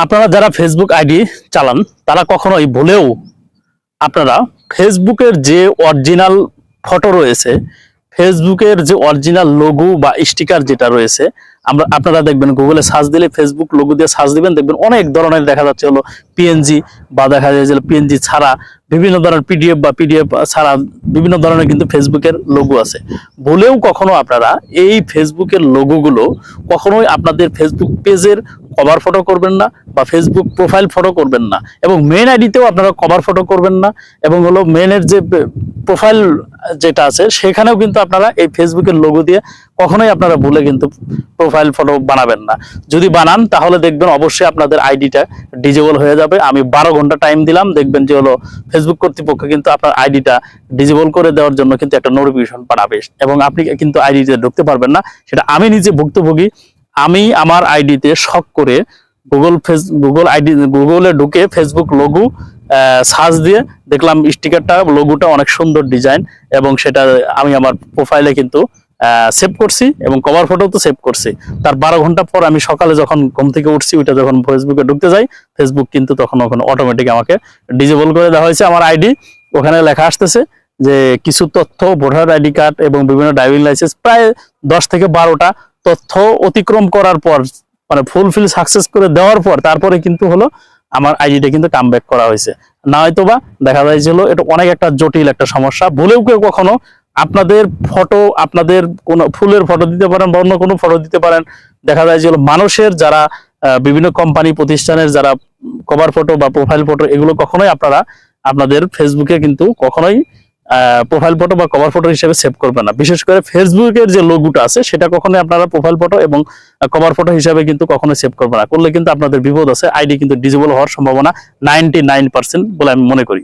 আপনারা যারা Facebook ID চালান তারা কখনোই ভুলেও আপনারা ফেসবুকের যে অরিজিনাল ফটো রয়েছে ফেসবুকের যে অরিজিনাল লোগো বা স্টিকার যেটা রয়েছে, আমরা, আপনারা দেখবেন গুগলে সার্চ দিলে ফেসবুক লোগো দিয়ে সার্চ দিবেন, দেখবেন অনেক ধরনের দেখা যাচ্ছে হলো পিএনজি বা দেখা যায় যে পিএনজি ছাড়া বিভিন্ন ধরনের পিডিএফ বা পিডিএফ ছাড়া বিভিন্ন ধরনের কিন্তু ফেসবুকের লোগো আছে। ভুলেও কখনো আপনারা এই ফেসবুকের লোগোগুলো কখনোই আপনাদের ফেসবুক পেজের কভার ফটো করবেন না বা ফেসবুক প্রোফাইল ফটো করবেন না এবং মেন আইডিতেও আপনারা কভার ফটো করবেন না এবং হলো মেনের যে প্রোফাইল যেটা আছে, সেখানেও কিন্তু আপনারা এই ফেসবুকের লোগো দিয়ে কখনোই আপনারা ভুলে কিন্তু প্রোফাইল ফটো বানাবেন না। যদি বানান, তাহলে দেখবেন অবশ্যই আপনাদের আইডিটা ডিজেবল হয়ে যাবে। আমি বারো ঘণ্টা টাইম দিলাম, দেখবেন যে হলো ফেসবুক কর্তৃপক্ষ কিন্তু আপনার আইডিটা ডিজেবল করে দেওয়ার জন্য কিন্তু একটা নোটিফিকেশন পাঠাবে। এবং আপনি কিন্তু আইডিতে ঢুকতে পারবেন না, সেটা আমি নিজে ভুক্তভোগী। আমি আমার আইডিতে শখ করে গুগল ফেস গুগল আইডি গুগলে ঢুকে ফেসবুক লোগো সার্চ দিয়ে দেখলাম স্টিকারটা লোগোটা অনেক সুন্দর ডিজাইন এবং সেটা আমি আমার প্রোফাইলে কিন্তু সেভ করছি এবং কভার ফটো তো সেভ করছি। তার বারো ঘণ্টা পর আমি সকালে যখন ঘুম থেকে উঠছি, ওইটা যখন ফেসবুকে ঢুকতে যাই ফেসবুক কিন্তু তখন ওখানে অটোমেটিক আমাকে ডিজেবল করে দেওয়া হয়েছে। আমার আইডি ওখানে লেখা আসতেছে যে কিছু তথ্য, ভোটার আইডি কার্ড এবং বিভিন্ন ড্রাইভিং লাইসেন্স প্রায় দশ থেকে বারোটা তথ্য অতিক্রম করার পর মানে ফুলফিল সাকসেস করে দেওয়ার পর, তারপরে কিন্তু হলো আমার আইডিটা কিন্তু কাম করা হয়েছে। না হয়তো বা দেখা যাচ্ছিল এটা অনেক একটা জটিল একটা সমস্যা। ভুলেও কেউ কখনো আপনাদের ফটো আপনাদের কোনো ফুলের ফটো দিতে পারেন বা অন্য কোনো ফটো দিতে পারেন। দেখা যায় যে মানুষের যারা বিভিন্ন কোম্পানি প্রতিষ্ঠানের যারা কভার ফটো বা প্রোফাইল ফটো এগুলো কখনোই আপনারা, আপনাদের ফেসবুকে কিন্তু কখনোই প্রোফাইল ফটো বা কভার ফটো হিসেবে সেভ করবেন না। বিশেষ করে ফেসবুকের যে লোগোটা আছে, সেটা কখনোই আপনারা প্রোফাইল ফটো এবং কভার ফটো হিসাবে কিন্তু কখনো সেভ করবেন না। করলে কিন্তু আপনাদের বিপদ আছে। আইডি কিন্তু ডিজেবল হওয়ার সম্ভাবনা নাইনটি বলে আমি মনে করি।